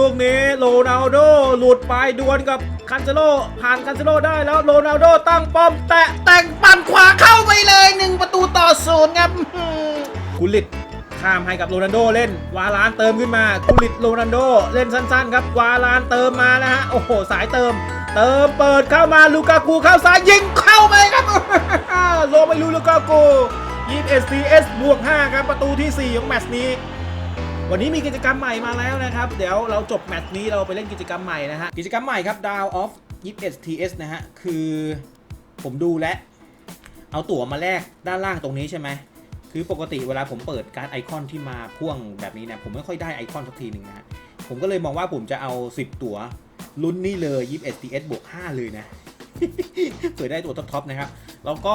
ลูกนี้โรนัลโดหลุดไปดวลกับคันเซโลผ่านคันเซโลได้แล้วโรนัลโดตั้งป้อมแตะแต่งปั่นขวาเข้าไปเลยหนึ่งประตูต่อศูนย์ครับกุลิตข้ามให้กับโรนัลโดเล่น วาลานเติมขึ้นมากุลิตโรนัลโดเล่นสั้นๆ ครับ วาลานเติมมานะฮะโอ้โหสายเติม เติมเปิดเข้ามาลูกากูเข้าซ้ายยิงเข้าไปครับโลไม่รู้ลูกากู21 CS บวก5ครับประตูทีสี่4 ของแมตช์นี้ วันนี้มีกิจกรรมใหม่มาแล้วนะครับ เดี๋ยวเราจบแมตช์นี้เราไปเล่นกิจกรรมใหม่นะฮะ กิจกรรมใหม่ครับ Down of 21 TS นะฮะ คือผมดูและ เอาตั๋วมาแลกด้านล่างตรงนี้ใช่ไหม คือปกติเวลาผมเปิดการไอคอนที่มาพ่วงแบบนี้เนี่ยผมไม่ค่อยได้ไอคอนสักทีหนึ่งนะฮะ ผมก็เลยมองว่าผมจะเอา 10 ตั๋วลุ้นนี่เลย21 TS บวก 5 เลยนะเปิดได้ตัวท็อปๆนะครับ แล้วก็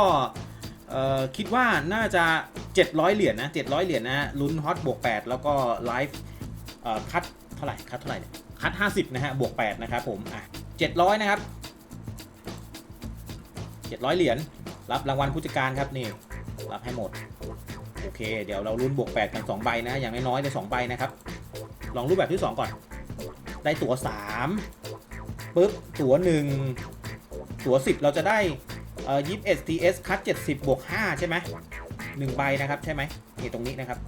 คิดว่าน่าจะ 700 เหรียญนะ700 เหรียญนะฮะลุ้นฮอตบวก 8 แล้วก็ไลฟ์คัดเท่าไหร่คัดเท่าไหร่เนี่ยคัด 50 นะฮะบวก 8 นะครับผมอะ700 นะครับ 700 เหรียญรับรางวัลผู้จัดการครับนี่รับให้หมด โอเค เดี๋ยวเราลุ้นบวก 8 กัน 2 ใบนะ อย่างน้อยๆใน2ใบนะครับ ลองรูปแบบที่ 2 ก่อน ได้ตั๋ว3ปึ๊บตั๋ว1ตั๋ว10 เราจะได้ เอ่อ21 TS คัด70บวก5ใช่ไหมหนึ่งใบนะครับใช่ไหมนี่ตรงนี้นะครับ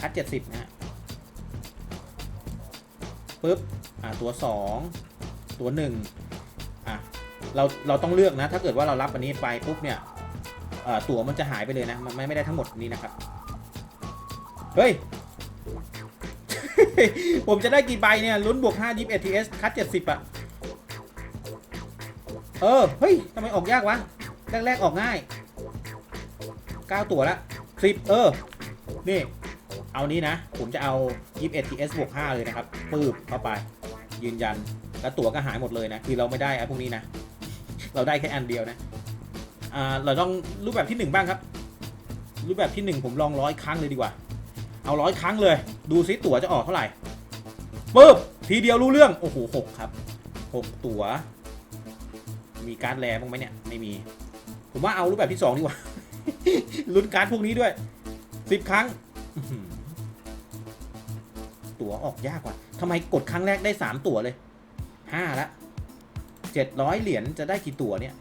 คัด70นะฮะปึ๊บอ่าตัว2ตัว1อะเราเราต้องเลือกนะ ถ้าเกิดว่าเรารับอันนี้ไปปุ๊บเนี่ยเอ่อตั๋วมันจะหายไปเลยนะ มันไม่ได้ทั้งหมดนี้นะครับ เฮ้ย ผมจะได้กี่ใบเนี่ย ลุ้นบวก5 21 TS คัด 70 อะ เออ เฮ้ย ทำไมออกยากวะ แรกๆออกง่าย 9 ตัวละ10เออ นี่ เอานี้นะ ผมจะเอา 21 TS บวก 5 เลยนะครับปืบเข้าไป ยืนยัน แล้วตั๋วก็หายหมดเลยนะ คือเราไม่ได้ไอ้พวกนี้นะ เราได้แค่อันเดียวนะ อ่า เราต้องรูปแบบที่ 1 บ้างครับ รูปแบบที่ 1 ผมลองร้อยครั้งเลยดีกว่า เอาร้อยครั้งเลย ดูซิตั๋วจะออกเท่าไหร่ปึ๊บทีเดียวรู้เรื่อง โอ้โหหกครับหกตั๋ว มีการ์ดแรบ้างไหมเนี่ย ไม่มี ผมว่าเอารูปแบบที่2ดีกว่า ลุ้นการ์ดพวกนี้ด้วย10ครั้ง ตั๋วออกยากกว่าทำไมกดครั้งแรกได้3ตั๋วเลย5ละ700เหรียญจะได้กี่ตั๋วเนี่ย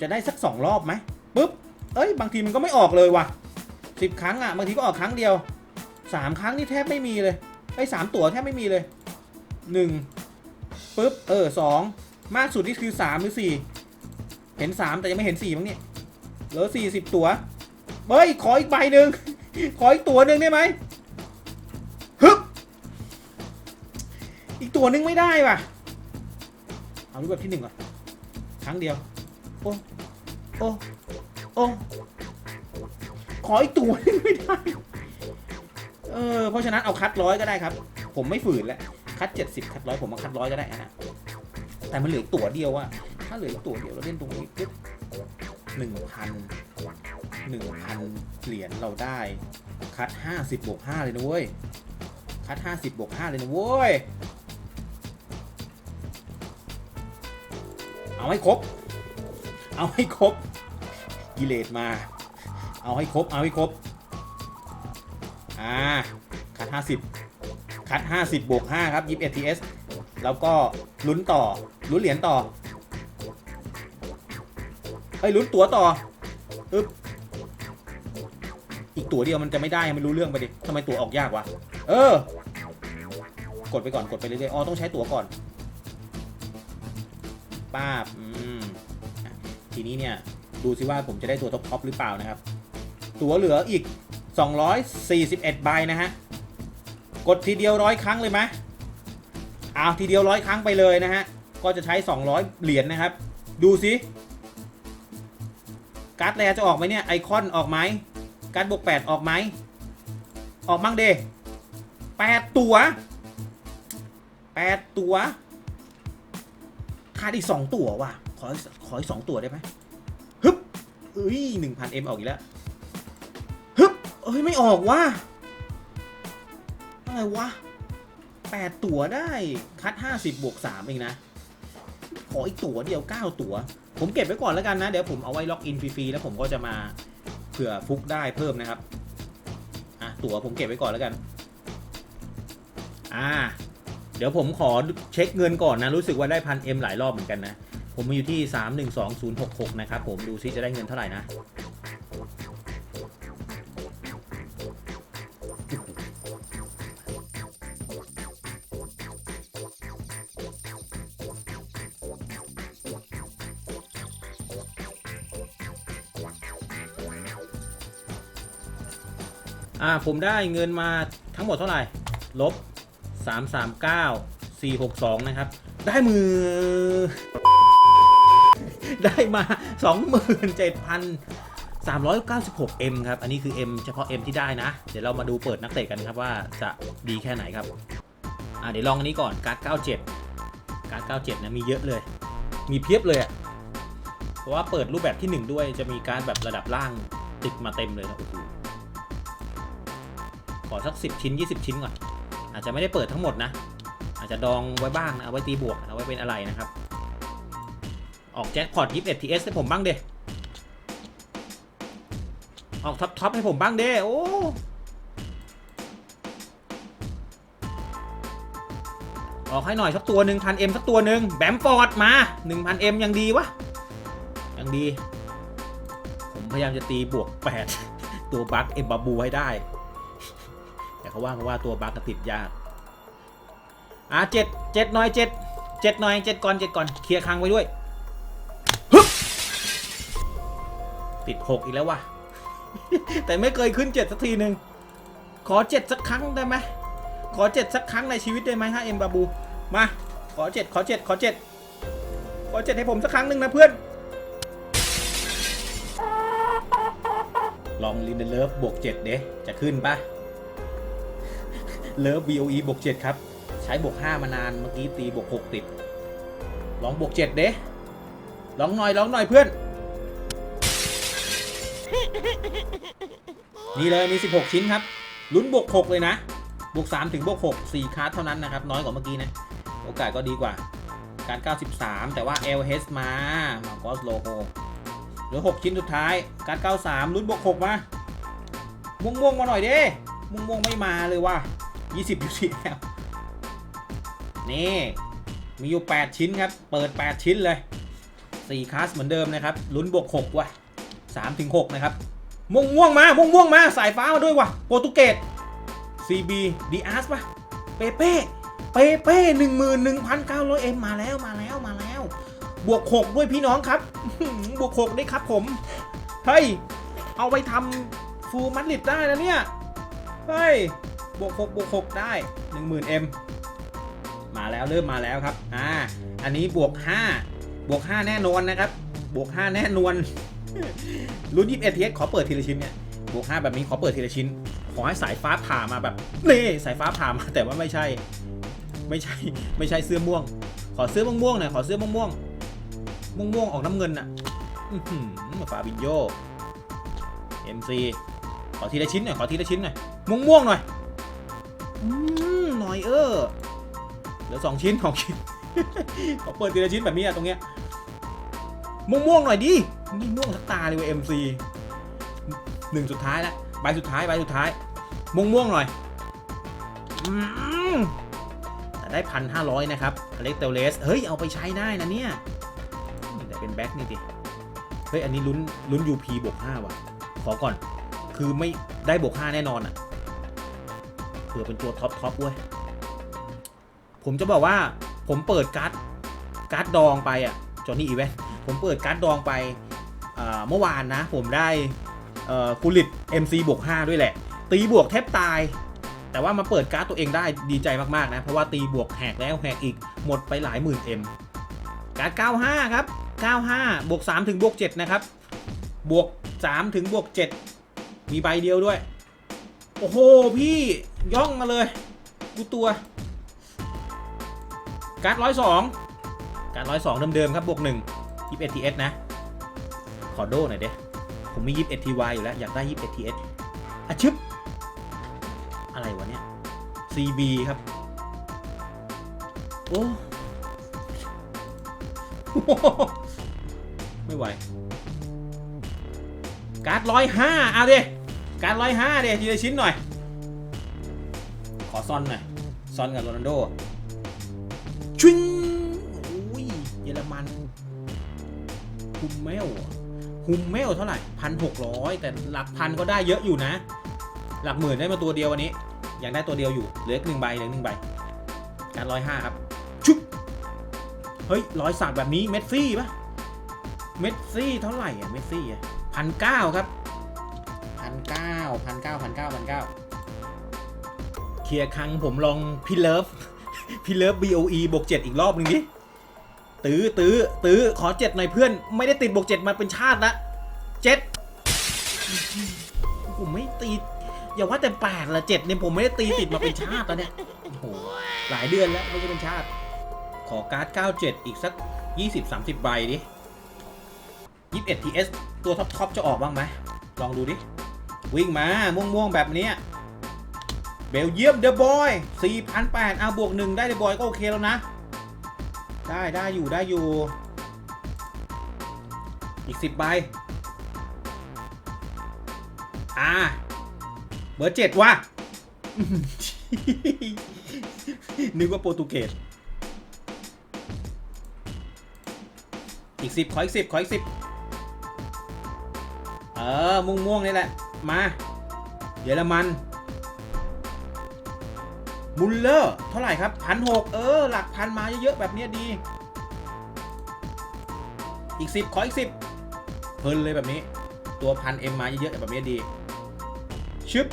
จะได้สัก2รอบไหมปุ๊บ เอ้ย บางทีมันก็ไม่ออกเลยว่ะ10ครั้งอะ บางทีก็ออกครั้งเดียว3ครั้งนี่แทบไม่มีเลยไอ้สามตั๋วแทบไม่มีเลย1ปุ๊บ เออ2มากสุดนี่คือ3หรือ4 เห็น3แต่ยังไม่เห็น4มั้งเนี่ยเหลือ40ตั๋วเฮ้ย ขออีกใบหนึ่ง ขออีกตัวหนึ่งได้ไหมฮึบอีกตัวหนึ่งไม่ได้ว่ะ เอารูปแบบที่หนึ่งก่อน ครั้งเดียว โอ้ โอ้ โอ้ ขออีกตัวหนึงไม่ได้ เออ เพราะฉะนั้นเอาคัดร้อยก็ได้ครับ ผมไม่ฝืนแล้ว คัด70คัดร้อยผมมาคัดร้อยก็ได้นะ แต่มันเหลือตัวเดียวอะ ถ้าเหลือตัวเดียวเราเล่นตรงนี้ปุ๊บหนึ่งพันหนึ่งพันเหรียญเราได้ คัดห้าสิบบวกห้าเลยนะเว้ย คัดห้าสิบบวกห้าเลยนะเว้ย เอาให้ครบ เอาให้ครบ กิเลสมา เอาให้ครบ เอาให้ครบ อ่า คัด50คัด 50 บวก 5 ครับ 21 TS แล้วก็ลุ้นต่อ ลุ้นเหรียญต่อ เอ้ยลุ้นตั๋วต่ออึ๊บอีกตั๋วเดียวมันจะไม่ได้ไม่รู้เรื่องไปดิทำไมตั๋วออกยากวะเออ กดไปก่อนกดไปเรื่อยๆอ๋อต้องใช้ตั๋วก่อนป้าบอืมทีนี้เนี่ยดูซิว่าผมจะได้ตัวท็อปท็อปหรือเปล่านะครับ ตัวเหลืออีก 241ใบนะฮะ กดทีเดียวร้อยครั้งเลยไหมเอาทีเดียวร้อยครั้งไปเลยนะฮะ ก็จะใช้ 200 เหรียญนะครับ ดูซิ การ์ดแรจะออกไหมเนี่ยไอคอนออกไหมการ์ดบวก8ออกไหมออกมั่งเด8ตัว8ตัวขาดอีก2ตัวว่ะขอขออีก2ตัวได้ไหมฮึบเอ้ย1,000 M ออกอีกแล้วฮึบเอ้ยไม่ออกว่ะอะไรวะ8ตัวได้คัด50บบวก3เองนะ ขออีกตัวเดียว9ตัว ผมเก็บไว้ก่อนแล้วกันนะ เดี๋ยวผมเอาไว้ล็อกอินฟรีๆแล้วผมก็จะมาเผื่อฟุกได้เพิ่มนะครับอะตั๋วผมเก็บไว้ก่อนแล้วกัน อ่า เดี๋ยวผมขอเช็คเงินก่อนนะ รู้สึกว่าได้พันเอ็มหลายรอบเหมือนกันนะ ผมมาอยู่ที่ 312066นะครับผมดูซิจะได้เงินเท่าไหร่นะ อ่าผมได้เงินมาทั้งหมดเท่าไหร่ ลบ 339 462 นะครับ ได้มือ ได้มา 27,396 M ครับ อันนี้คือ M เฉพาะ M ที่ได้นะ เดี๋ยวเรามาดูเปิดนักเตะกันครับว่าจะดีแค่ไหนครับ อ่าเดี๋ยวลองอันนี้ก่อน การ์ด 97 การ์ด 97 นะ มีเยอะเลย มีเพียบเลยอะเพราะว่าเปิดรูปแบบที่ 1 ด้วย จะมีการดแบบระดับล่างติดมาเต็มเลยนะโอ้โห ขอสัก 10 ชิ้น 20 ชิ้นก่อน อาจจะไม่ได้เปิดทั้งหมดนะ อาจจะดองไว้บ้างนะ เอาไว้ตีบวก เอาไว้เป็นอะไรนะครับ ออกแจ็คพอต21 TS ให้ผมบ้างเด้ออกท็อปท็อปให้ผมบ้างเด้โอ้ออกให้หน่อยสักตัวหนึ่งพันเอ็มสักตัวหนึ่งแบมฟอร์ดมา1,000 M ยังดีวะ ยังดี ผมพยายามจะตีบวก8ตัวบัคเอ็มบาบูให้ได้ เขาว่ากันว่าตัวบัคก็ติดยากอะเจ็ดเจ็ดหน่อยเจ็ดเจ็ดหน่อยเจ็ดก่อนเจ็ดก่อนเคลียร์ครั้งไว้ด้วยติดหกอีกแล้ววะแต่ไม่เคยขึ้นเจ็ดสักทีหนึ่งขอเจ็ดสักครั้งได้ไหมขอเจ็ดสักครั้งในชีวิตได้ไหมฮะเอ็มบาบูมาขอเจ็ดขอเจ็ดขอเจ็ดขอเจ็ดให้ผมสักครั้งหนึ่งนะเพื่อนลองลินเดเลิฟบวกเจ็ดเด้จะขึ้นปะ เลิฟ VOE บวก7ครับ ใช้บวก5มานานเมื่อกี้ตีบวก6ติด ลองบวก7เด้ลองหน่อยลองหน่อยเพื่อน นี่เลยมี 16 ชิ้นครับ ลุ้นบวก 6 เลยนะ บวก 3 ถึงบวก 6 4 คาร์ดเท่านั้นนะครับ น้อยกว่าเมื่อกี้นะ โอกาสก็ดีกว่า การ 93 แต่ว่า LH มา มาก็สโลโฮเหลือ 6 ชิ้นสุดท้าย การ 93ลุ้นบวก 6 มาม่วงๆมาหน่อยเด้ม่วงๆไม่มาเลยว่ะ 20อยู่ที่แล้วนี่ มีอยู่ 8 ชิ้นครับ เปิด 8 ชิ้นเลย 4คลาสเหมือนเดิมนะครับ ลุ้นบวก 6 ว่ะ3ถึง6นะครับ ม่วงม่วงมา ม่วงม่วงมา สายฟ้ามาด้วยว่ะ โปรตุเกส CB d ีอาร์สป่ะ เปเป้ เปเป้หนึ่งหมื่นหนึ่งพันเก้าร้อยเอ็มมาแล้วมาแล้วมาแล้ว บวก 6 ด้วยพี่น้องครับ บวก 6 ได้ครับผม เฮ้ย เอาไปทำฟูลมัดลิดได้นะเนี่ย เฮ้ย บวก6บวก6ได้ 10,000 M มาแล้วเริ่มมาแล้วครับ อ่า อันนี้บวก 5 บวก 5 แน่นอนนะครับ บวก 5 แน่นอน รุ่น21 TS ขอเปิดทีละชิ้นเนี่ย บวก 5 แบบนี้ขอเปิดทีละชิ้น ขอให้สายฟ้าผ่ามาแบบนี่สายฟ้าผ่ามาแต่ว่าไม่ใช่ ไม่ใช่ ไม่ใช่เสื้อม่วง ขอเสื้อม่วงๆหน่อย ขอเสื้อม่วงม่วงม่วงม่วงออกน้ำเงินน่ะฟาบินโย MC ขอทีละชิ้นหน่อย ขอทีละชิ้นหน่อย ม่วงม่วงๆหน่อย หน่อยเออเหลือสองชิ้นของชิ้นขอเปิดทีละชิ้นแบบนี้อะตรงเนี้ยม่วงม่วงๆหน่อยดินี่ม่วงสักตาเลยเว้ย MC หนึ่งสุดท้ายแล้วใบสุดท้ายใบสุดท้ายม่วงม่วงๆหน่อยอแต่ได้พันห้าร้อยนะครับอเล็กเตลเลสเฮ้ยเอาไปใช้ได้นะเนี่ยแต่เป็นแบ็คนี่ดิเฮ้ยอันนี้ลุ้นลุ้น UP บวก5ว่ะ ขอก่อน คือไม่ได้บวก5แน่นอนอะ เผื่อเป็นตัวท็อปท็อปเว้ย ผมจะบอกว่าผมเปิดการ์ดการ์ดดองไปอะจอห์นนี่อีเวนผมเปิดการ์ดดองไปเมื่อวานนะ ผมได้คูลิต MC บวก5ด้วยแหละ ตีบวกแทบตาย แต่ว่ามาเปิดการ์ดตัวเองได้ดีใจมากๆนะ เพราะว่าตีบวกแหกแล้วแหกอีกหมดไปหลายหมื่น M การ์ด95 ครับ 95 บวก 3 ถึงบวก 7 นะครับ บวก 3 ถึงบวก 7 มีใบเดียวด้วย โอ้โห พี่ย่องมาเลย กูตัว การ์ดร้อยสองการ์ดร้อยสองเดิมๆครับบวกหนึ่งยี่สิบเอ็ดทีเอสนะ ขอโด้หน่อยเด้ผมมียี่สิบเอ็ดทีวายอยู่แล้ว อยากได้ยี่สิบเอ็ดทีเอสอะชึบ อะไรวะเนี่ย CB ครับ โอ้ไม่ไหว การ์ดร้อยห้าเอาดิ การร้อยห้าเดี๋ยวทีละชิ้นหน่อย ขอซอนหน่อยซอนกับโรนัลโดชิงโอ้ยเยอรมันฮุมเมลฮุมเมลเท่าไหร่พันหกร้อยแต่หลักพันก็ได้เยอะอยู่นะ หลักหมื่นได้มาตัวเดียววันนี้ยังได้ตัวเดียวอยู่เหลืออีกหนึ่งใบเหลือหนึ่งใบการร้อยห้าครับชุบเฮ้ยร้อยสักแบบนี้เมสซี่ปะเมสซี่เท่าไหร่อะเมสซี่อะพันเก้าครับ เก้าพันเก้าพันเก้าพันเก้าเคลียร์ครั้งผมลองพี่เลิฟพี่เลิฟ BOE บวกเจ็ดอีกรอบหนึ่งดิตื้อตื้อตื้อขอเจ็ดหน่อยเพื่อน ไม่ได้ติดบวกเจ็ดมาเป็นชาติละเจ็ดผมไม่ตีอย่าว่าแต่แปดละเจ็ดเนี่ยผมไม่ได้ตีติดมาเป็นชาติแล้วเนี่ยโอ้โหหลายเดือนแล้วไม่ใช่เป็นชาติ ขอการ์ด97อีกสัก20-30ใบดิ21 TS ตัวท็อปทอปจะออกบ้างไหมลองดูดิ วิ่งมา ม่วงๆ แบบนี้ เบลเยียมเดอะบอย4,800เอาบวกหนึ่งได้เดอะบอยก็โอเคแล้วนะ ได้ได้อยู่ได้อยู่ อีก 10 ใบ อ่า เบอร์เจ็ดว่ะ นึกว่าโปรตุเกส อีกสิบขออีกสิบขออีกสิบเออม่วงม่วงๆ นี่แหละ มา เยอรมันมุลเลอร์เท่าไหร่ครับพันหกเออ หลักพันมาเยอะๆแบบนี้ดี อีกสิบขออีกสิบเพลินเลยแบบนี้ ตัวพันเอ็มมาเยอะๆแบบนี้ดี ชึบ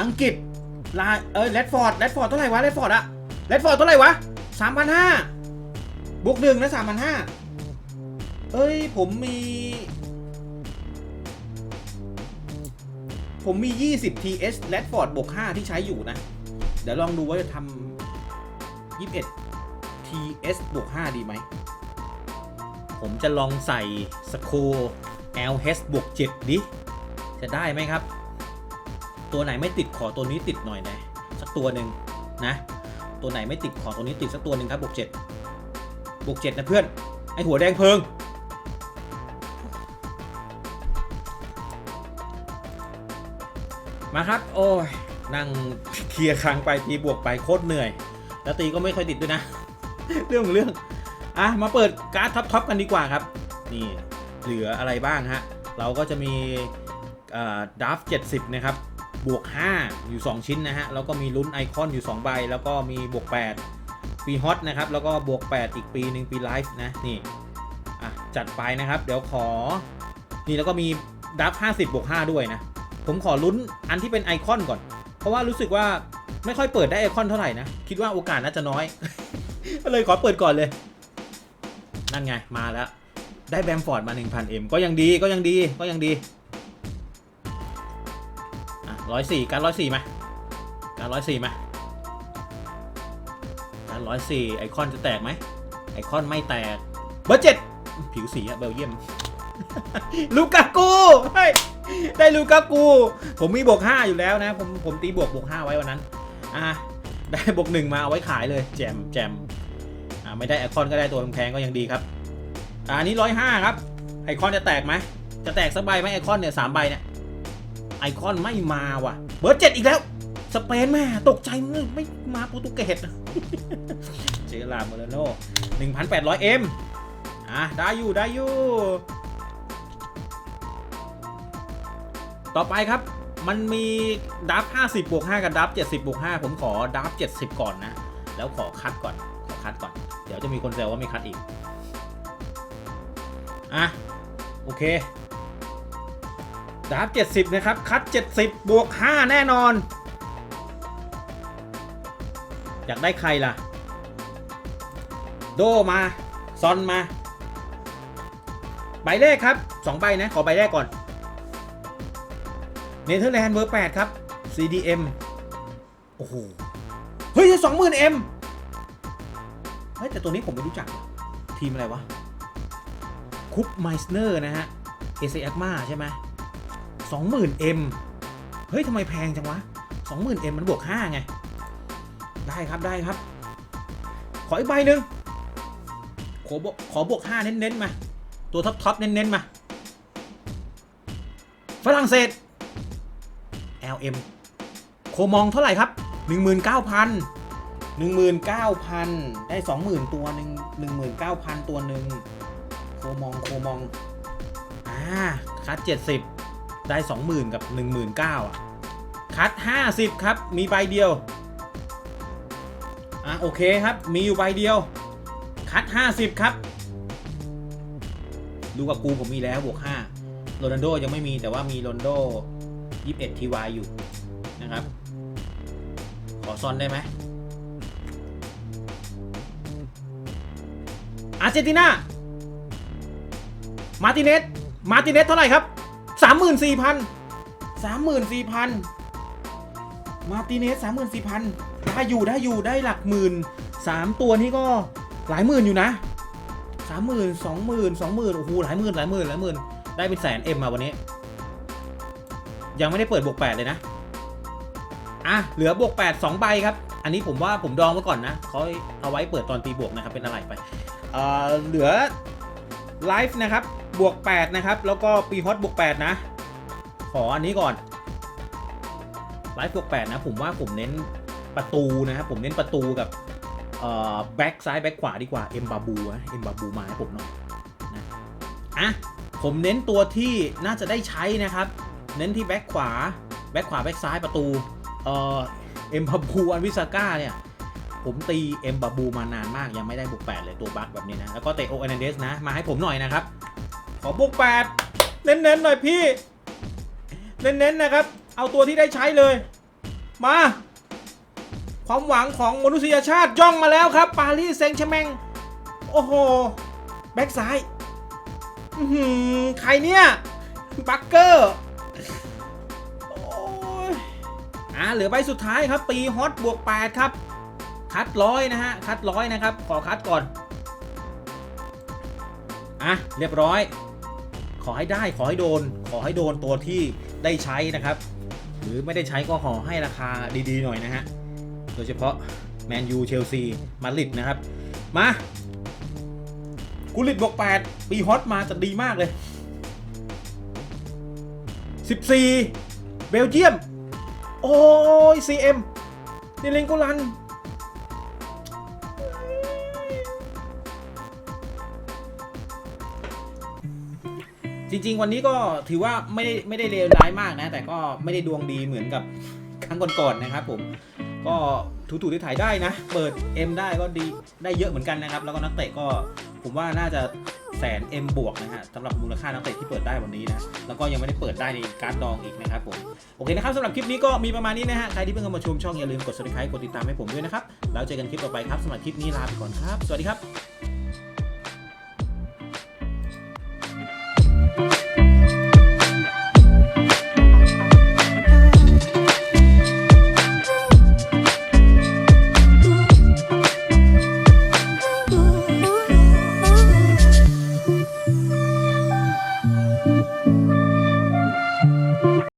อังกฤษลาเอ้ยแรดฟอร์ดแรดฟอร์ดเท่าไหร่วะแรดฟอร์ดอะแรดฟอร์ดเท่าไหร่วะสามพันห้าบวกหนึ่งนะสามพันห้าเอ้ย ผมมี ผมมี 20 TS แรดฟอร์ดบวก5ที่ใช้อยู่นะ เดี๋ยวลองดูว่าจะทำ21 TS บวก5ดีไหม ผมจะลองใส่สโค LH บวก7ดิ จะได้ไหมครับ ตัวไหนไม่ติดขอตัวนี้ติดหน่อยนะ สักตัวหนึ่งนะ ตัวไหนไม่ติดขอตัวนี้ติดสักตัวหนึ่งครับบวกเจ็ดบวกเจ็ดนะเพื่อน ไอหัวแดงเพิง มาครับ โอ้ยนั่งเคลียร์ครั้งไปตีบวกไปโคตรเหนื่อย แล้วตีก็ไม่ค่อยติดด้วยนะ เรื่องของเรื่องอะมาเปิดการ์ดท็อปๆกันดีกว่าครับ นี่เหลืออะไรบ้างฮะ เราก็จะมีดัฟ70นะครับ บวก 5 อยู่ 2 ชิ้นนะฮะ แล้วก็มีลุ้นไอคอนอยู่ 2 ใบ แล้วก็มีบวก 8 ปีฮอตนะครับ แล้วก็บวก 8 อีกปีหนึ่งปีไลฟ์นะ นี่อะจัดไปนะครับ เดี๋ยวขอ นี่แล้วก็มีดับ50บวก 5 ด้วยนะ ผมขอลุ้นอันที่เป็นไอคอนก่อน เพราะว่ารู้สึกว่าไม่ค่อยเปิดได้ไอคอนเท่าไหร่นะ คิดว่าโอกาสน่าจะน้อย ก็เลยขอเปิดก่อนเลย นั่นไงมาแล้ว ได้แบมฟอร์ดมา 1,000M ก็ยังดีก็ยังดีก็ยังดีอะร้อยสี่การร้อยสี่มาการร้อยสี่มาการร้อยสี่ไอคอนจะแตกไหมไอคอนไม่แตกเบอร์เจ็ดผิวสีอะเบลเยียม ลูกากูเฮ้ย ได้ลูกากู ผมมีบวกห้าอยู่แล้วนะ ผมผมตีบวกบวกห้าไว้วันนั้น อะได้บวกหนึ่งมาเอาไว้ขายเลย แจมแจมอ่าไม่ได้ไอคอนก็ได้ตัวแพงก็ยังดีครับ อ่านี้ร้อยห้าครับ ไอคอนจะแตกไหม จะแตกสักใบไหมไอคอนเนี่ยสามใบเนี่ยไอคอนไม่มาว่ะ เบอร์เจ็ดอีกแล้ว สเปนแม่ตกใจมึงไม่มาโปรตุเกสเจอลาเมโลโน่หนึ่งพันแปดร้อยเอ็มอะได้อยู่ได้อยู่ ต่อไปครับมันมีดับ50บวก5กับดับ70บวก5ผมขอดับ70 ก่อนนะ แล้วขอคัดก่อน ขอคัดก่อน เดี๋ยวจะมีคนแซวว่าไม่คัดอีก อะ โอเคดาร์ฟ70 นะครับ คัด 70บวก5แน่นอน อยากได้ใครล่ะ โดมา ซอนมา ใบแรกครับ 2 ใบนะ ขอใบแรกก่อน เนเธอร์แลนด์เบอร์ 8 ครับ CDM โอ้โห เฮ้ยสองหมื่นเอ็มเฮ้ยแต่ตัวนี้ผมไม่รู้จัก ทีมอะไรวะ คุปไมสเนอร์นะฮะ เอเซอักมาใช่ไหมสองหมื่นเอ็มเฮ้ยทำไมแพงจังวะสองหมื่นเอ็มมันบวกห้าไง ได้ครับได้ครับ ขออีกใบหนึ่งขอบวกขอบวกห้าเน้นๆมา ตัวท็อปท็อปเน้นๆมา ฝรั่งเศส M โคมองเท่าไหร่ครับ 19,000 19,000 ได้ 20,000 ตัวหนึ่ง19,000 ตัวหนึ่งโคมองโคมอง อ่า คัด 70 ได้ 20,000 กับ 19,000อะ คัด 50 ครับ มีใบเดียว อะ โอเคครับ มีอยู่ใบเดียว คัด 50 ครับ ดูกับกูผมมีแล้วบวก 5 โรนัลโดยังไม่มีแต่ว่ามีโรนัลโด 21ทีวายอยู่นะครับ ขอซอนได้ไหมอาร์เจนตินา มาร์ติเนส มาร์ติเนสเท่าไหร่ครับ 34,000 34,000 มาร์ติเนส 34,000 ได้อยู่ได้อยู่ได้หลักหมื่นสามตัวนี้ก็หลายหมื่นอยู่นะสามหมื่นสองหมื่นสองหมื่นโอ้โหหลายหมื่นหลายหมื่นหลายหมื่นได้เป็นแสนเอ็มมาวันนี้ ยังไม่ได้เปิดบวกแปดเลยนะ อะ เหลือบวกแปดสองใบครับ อันนี้ผมว่าผมดองไว้ก่อนนะเขาเอาไว้เปิดตอนตีบวกนะครับ เป็นอะไรไป เอ่อ เหลือไลฟ์นะครับ บวก8นะครับ แล้วก็ปีฮอตบวก8นะ ขออันนี้ก่อน ไลฟ์บวก8นะ ผมว่าผมเน้นประตูนะครับ ผมเน้นประตูกับแบ็กซ้ายแบ็กขวาดีกว่า เอ็มบาบูนะเอ็มบาบูมาให้ผมหน่อยนะอะผมเน้นตัวที่น่าจะได้ใช้นะครับ เน้นที่แบ็กขวา แบ็กขวา แบ็กซ้ายประตู เอ่อ เอ็มบาบูอันวิสาก้าเนี่ย ผมตีเอ็มบาบูมานานมากยังไม่ได้บุก8เลยตัวบัคแบบนี้นะ แล้วก็เตโอเอเนเดสนะ มาให้ผมหน่อยนะครับ ขอบุก8เน้นๆหน่อยพี่ เน้นๆนะครับ เอาตัวที่ได้ใช้เลย มา ความหวังของมนุษยชาติย่องมาแล้วครับ ปารีสแซงต์แชร์แมงโอ้โห แบ็กซ้ายใครเนี่ย บัคเกอร์ อ่าเหลือใบสุดท้ายครับ ปีฮอตบวก8ครับ คัดร้อยนะฮะ คัดร้อยนะครับ ขอคัดก่อน อะ เรียบร้อย ขอให้ได้ ขอให้โดน ขอให้โดนตัวที่ได้ใช้นะครับ หรือไม่ได้ใช้ก็ขอให้ราคาดีๆหน่อยนะฮะ โดยเฉพาะแมนยู เชลซี มาดริดนะครับ มากุลิตบวก8ปีฮอตมาจะดีมากเลย 14 เบลเยียม โอ้ย CM นี่เลงโกลัน จริงๆ วันนี้ก็ถือว่าไม่ได้ไม่ได้เลวร้ายมากนะ แต่ก็ไม่ได้ดวงดีเหมือนกับครั้งก่อนๆนะครับผม ก็ถูถูที่ถ่ายได้นะ เปิด M ได้ก็ดีได้เยอะเหมือนกันนะครับ แล้วก็นักเตะก็ผมว่าน่าจะ แสน M บวกนะฮะสำหรับมูลค่านักเตะที่เปิดได้วันนี้นะ แล้วก็ยังไม่ได้เปิดได้ในการ์ดดองอีกนะครับผม โอเคนะครับสำหรับคลิปนี้ก็มีประมาณนี้นะฮะ ใครที่เพิ่งเข้ามาชมช่องอย่าลืมกด subscribe กดติดตามให้ผมด้วยนะครับ แล้วเจอกันคลิปต่อไปครับสำหรับคลิปนี้ลาไปก่อนครับ สวัสดีครับ